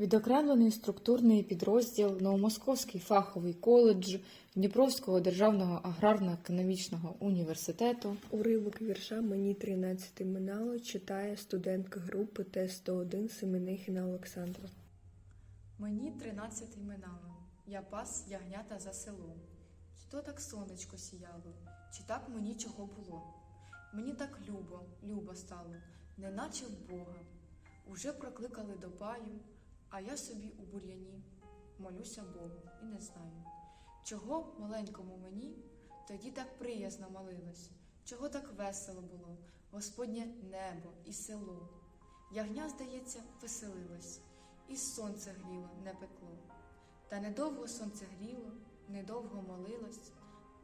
Відокремлений структурний підрозділ Новомосковський фаховий коледж Дніпровського державного аграрно-економічного університету Уривок вірша Мені 13 минало читає студентка групи Т-101 Семенихіна Олександра. Мені тринадцятий минало, я пас ягнята за селом. Чи то так сонечко сіяло, чи так мені чого було? Мені так любо, любо стало, неначе в Бога. Уже прокликали до паю, а я собі у бур'яні молюся Богу і не знаю, чого маленькому мені тоді так приязно молилось, чого так весело було, Господнє небо і село. Ягня, здається, веселилось і сонце гріло, не пекло. Та недовго сонце гріло, недовго молилось,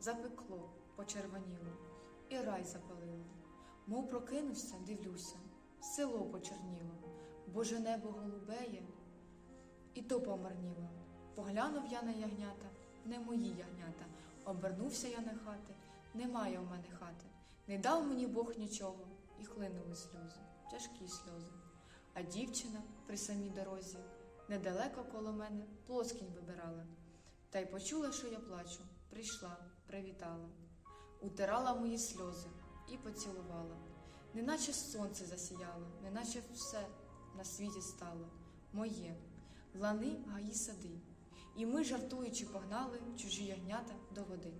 запекло, почервоніло, і рай запалило. Мов прокинувся, дивлюся, село почерніло, Боже небо голубеє, то помарніло. Поглянув я на ягнята, не мої ягнята. Обернувся я на хати, немає в мене хати. Не дав мені Бог нічого, і хлинули сльози, тяжкі сльози. А дівчина при самій дорозі недалеко коло мене плоскінь вибирала. Та й почула, що я плачу, прийшла, привітала, утирала мої сльози і поцілувала. Неначе сонце засіяло, неначе все на світі стало моє, лани, гаї сади. І ми, жартуючи, погнали чужі ягнята до води.